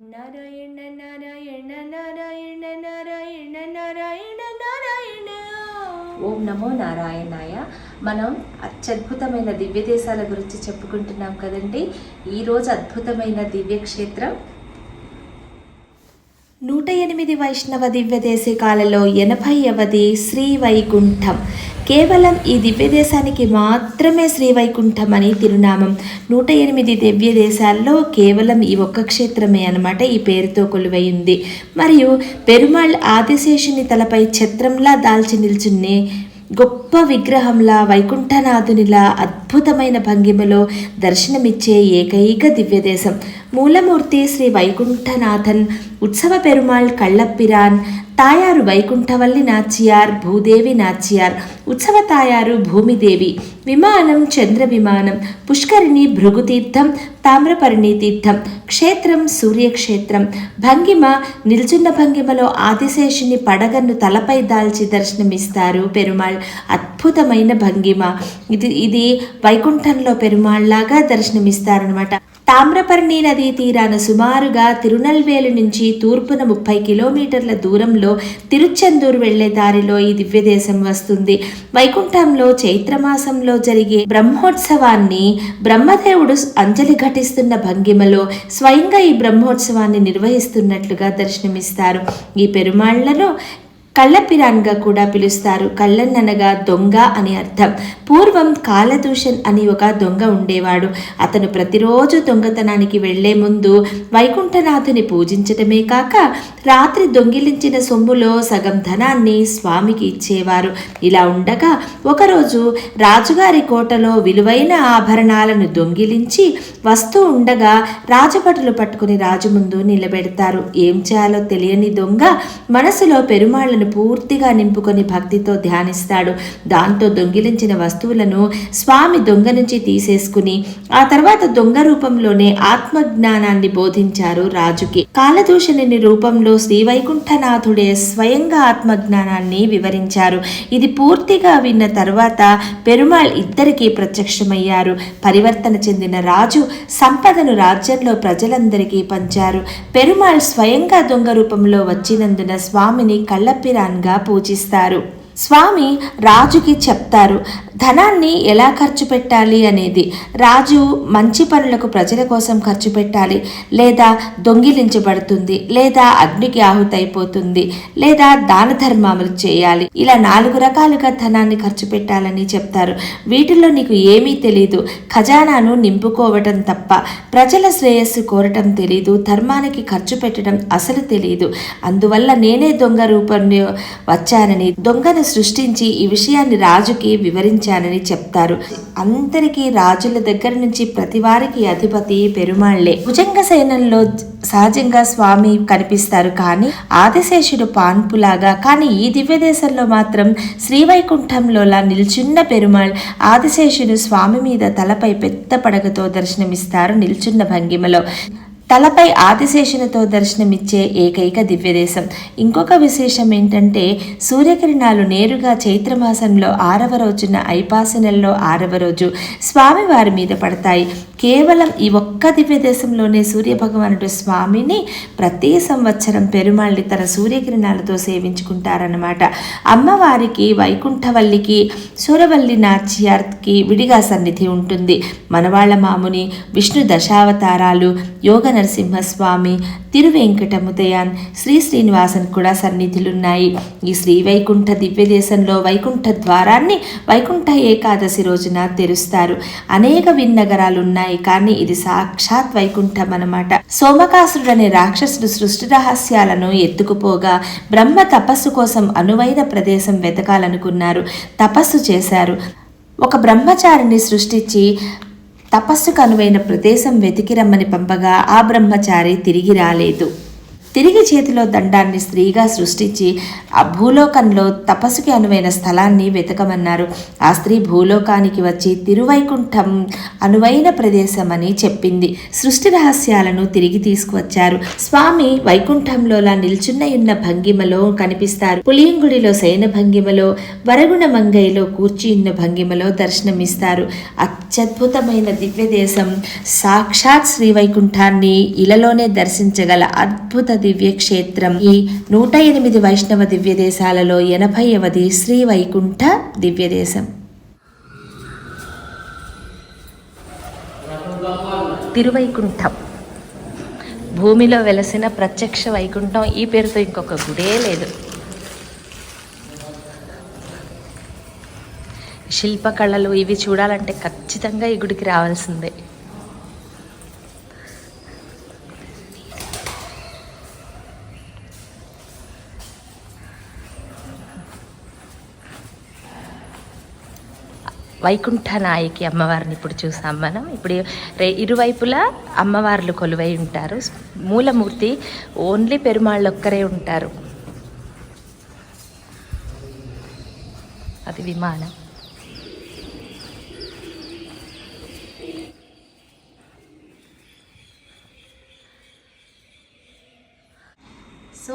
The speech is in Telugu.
నారాయణ నారాయణ నారాయణ నారాయణ నారాయణ నారాయణ. ఓం నమో నారాయణాయ. మనం అత్యద్భుతమైన దివ్య దేశాల గురించి చెప్పుకుంటున్నాం కదండి. ఈరోజు అద్భుతమైన దివ్యక్షేత్రం. నూట ఎనిమిది వైష్ణవ దివ్య దేశికాలలో ఎనభైవది శ్రీ వైకుంఠం. కేవలం ఈ దివ్య దేశానికి మాత్రమే శ్రీవైకుంఠం అని తిరునామం. నూట ఎనిమిది దివ్య దేశాల్లో కేవలం ఈ ఒక్క క్షేత్రమే అనమాట ఈ పేరుతో కొలువై ఉంది. మరియు పెరుమాళ్ ఆదిశేషుని తలపై ఛత్రంలా దాల్చి నిల్చున్నే గొప్ప విగ్రహంలా వైకుంఠనాథునిలా అద్భుతమైన భంగిమలో దర్శనమిచ్చే ఏకైక దివ్యదేశం. మూలమూర్తి శ్రీ వైకుంఠనాథన్ ఉత్సవ పెరుమాళ్ కళ్ళప్పిరాన్ తాయారు వైకుంఠవల్లి నాచియార్ భూదేవి నాచియార్ ఉత్సవ తాయారు భూమిదేవి. విమానం చంద్ర విమానం పుష్కరిణి భృగుతీర్థం తామ్రపరిణి తీర్థం క్షేత్రం సూర్యక్షేత్రం భంగిమ నిల్చున్న భంగిమలో ఆదిశేషుని పడగను తలపై దాల్చి దర్శనమిస్తారు పెరుమాళ్ అద్భుతమైన భంగిమ ఇది ఇది వైకుంఠంలో పెరుమాళ్ళాగా దర్శనమిస్తారనమాట తామ్రపర్ణి నదీ తీరాన సుమారుగా తిరునల్వేలు నుంచి తూర్పున ముప్పై కిలోమీటర్ల దూరంలో తిరుచెందూరు వెళ్ళే దారిలో ఈ దివ్యదేశం వస్తుంది వైకుంఠంలో చైత్రమాసంలో జరిగే బ్రహ్మోత్సవాన్ని బ్రహ్మదేవుడు అంజలి ఘటిస్తున్న భంగిమలో స్వయంగా ఈ బ్రహ్మోత్సవాన్ని నిర్వహిస్తున్నట్లుగా దర్శనమిస్తారు. ఈ పెరుమాళ్ళను కళ్ళపిరాన్గా కూడా పిలుస్తారు. కళ్ళన్ననగా దొంగ అని అర్థం. పూర్వం కాలదూషణ్ అని ఒక దొంగ ఉండేవాడు. అతను ప్రతిరోజు దొంగతనానికి వెళ్ళే ముందు వైకుంఠనాథుని పూజించటమే కాక రాత్రి దొంగిలించిన సొమ్ములో సగం ధనాన్ని స్వామికి ఇచ్చేవారు. ఇలా ఉండగా ఒకరోజు రాజుగారి కోటలో విలువైన ఆభరణాలను దొంగిలించి వస్తూ ఉండగా రాజభటులు పట్టుకుని రాజు ముందు నిలబెడతారు. ఏం చేయాలో తెలియని దొంగ మనసులో పెరుమాళ్ళను పూర్తిగా నింపుకొని భక్తితో ధ్యానిస్తాడు. దాంతో దొంగిలించిన వస్తువులను స్వామి దొంగ నుంచి తీసేసుకుని ఆ తర్వాత దొంగ రూపంలోనే ఆత్మజ్ఞానాన్ని బోధించారు రాజుకి. కాలదూషణుని రూపంలో శ్రీ వైకుంఠనాథుడే స్వయంగా ఆత్మజ్ఞానాన్ని వివరించారు. ఇది పూర్తిగా విన్న తర్వాత పెరుమాళ్ ఇద్దరికీ ప్రత్యక్షమయ్యారు. పరివర్తన చెందిన రాజు సంపదను రాజ్యంలో ప్రజలందరికీ పంచారు. పెరుమాళ్ స్వయంగా దొంగ రూపంలో వచ్చినందున స్వామిని కళ్ళప్పిరాన్గా పూజిస్తారు. స్వామి రాజుకి చెప్తారు ధనాన్ని ఎలా ఖర్చు పెట్టాలి అనేది? రాజు మంచి పనులకు ప్రజల కోసం ఖర్చు పెట్టాలి. లేదా దొంగిలించబడుతుంది. లేదా అగ్నికి ఆహుతైపోతుంది. లేదా దాన ధర్మాలు చేయాలి. ఇలా నాలుగు రకాలుగా ధనాన్ని ఖర్చు పెట్టాలని చెప్తారు. వీటిలో నీకు ఏమీ తెలీదు. ఖజానాను నింపుకోవటం తప్ప ప్రజల శ్రేయస్సు కోరటం తెలీదు. ధర్మానికి ఖర్చు పెట్టడం అసలు తెలియదు అందువల్ల నేనే దొంగ రూపంలో వచ్చానని దొంగను సృష్టించి ఈ విషయాన్ని రాజుకి సంపాదించానని చెప్తారు. అందరికీ రాజుల దగ్గర నుంచి ప్రతి వారికి అధిపతి పెరుమాళ్ళే. భుజంగ సేనల్లో సహజంగా స్వామి కనిపిస్తారు కానీ ఆదిశేషుడు పాన్పులాగా కానీ ఈ దివ్య దేశంలో మాత్రం శ్రీవైకుంఠంలోలా నిల్చున్న పెరుమాళ్ ఆదిశేషుడు స్వామి మీద తలపై పెద్ద పడగతో దర్శనమిస్తారు నిల్చున్న భంగిమలో. తలపై ఆదిశేషునితో దర్శనమిచ్చే ఏకైక దివ్యదేశం. ఇంకొక విశేషం ఏంటంటే సూర్యకిరణాలు నేరుగా చైత్రమాసంలో ఆరవ రోజున ఐపాస నెలలో ఆరవ రోజు స్వామివారి మీద పడతాయి. కేవలం ఈ ఒక్క దివ్యదేశంలోనే సూర్యభగవానుడు స్వామిని ప్రతి సంవత్సరం పెరుమాళ్ళి తన సూర్యకిరణాలతో సేవించుకుంటారన్నమాట. అమ్మవారికి వైకుంఠవల్లికి సూరవల్లి నాచ్యార్కి విడిగా సన్నిధి ఉంటుంది. మనవాళ్ళ మాముని విష్ణు దశావతారాలు యోగ నరసింహస్వామి తిరువెంకటముదయాన్ శ్రీ శ్రీనివాసన్ కూడా సన్నిధులున్నాయి. ఈ శ్రీ వైకుంఠ దివ్యదేశంలో వైకుంఠ ద్వారాన్ని వైకుంఠ ఏకాదశి రోజున తెరుస్తారు. అనేక విన్నగరాలు ఉన్నాయి కానీ ఇది సాక్షాత్ వైకుంఠం అనమాట సోమకాసురుడు అనే రాక్షసుడు సృష్టి రహస్యాలను ఎత్తుకుపోగా బ్రహ్మ తపస్సు కోసం అనువైన ప్రదేశం వెతకాలనుకున్నారు. తపస్సు చేశారు. ఒక బ్రహ్మచారిని సృష్టించి తపస్సుకు అనువైన ప్రదేశం వెతికి రమ్మని పంపగా ఆ బ్రహ్మచారి తిరిగి రాలేదు. తిరిగి చేతిలో దండాన్ని స్త్రీగా సృష్టించి ఆ భూలోకంలో తపస్సుకి అనువైన స్థలాన్ని వెతకమన్నారు. ఆ స్త్రీ భూలోకానికి వచ్చి తిరువైకుంఠం అనువైన ప్రదేశం అని చెప్పింది. సృష్టి రహస్యాలను తిరిగి తీసుకువచ్చారు. స్వామి వైకుంఠంలోలా నిల్చున్నయున్న భంగిమలో కనిపిస్తారు. పులియంగుడిలో శయన భంగిమలో వరగుణ మంగైలో కూర్చియున్న భంగిమలో దర్శనమిస్తారు. అత్యద్భుతమైన దివ్య దేశం సాక్షాత్ శ్రీవైకుంఠాన్ని ఇలలోనే దర్శించగల అద్భుత దివ్య క్షేత్రం. ఈ నూట ఎనిమిది వైష్ణవ దివ్య దేశాలలో ఎనభైవది శ్రీవైకుంఠ దివ్య దేశం. తిరువైకుంఠం. భూమిలో వెలసిన ప్రత్యక్ష వైకుంఠం ఈ పేరుతో ఇంకొక గుడే లేదు. శిల్పకళలు ఇవి చూడాలంటే ఖచ్చితంగా ఈ గుడికి రావాల్సిందే. వైకుంఠ నాయకి అమ్మవారిని ఇప్పుడు చూసాం మనం. ఇప్పుడు రే ఇరువైపులా అమ్మవార్లు కొలువై ఉంటారు. మూలమూర్తి ఓన్లీ పెరుమాళ్ళు ఒక్కరే ఉంటారు. అది విమానం సో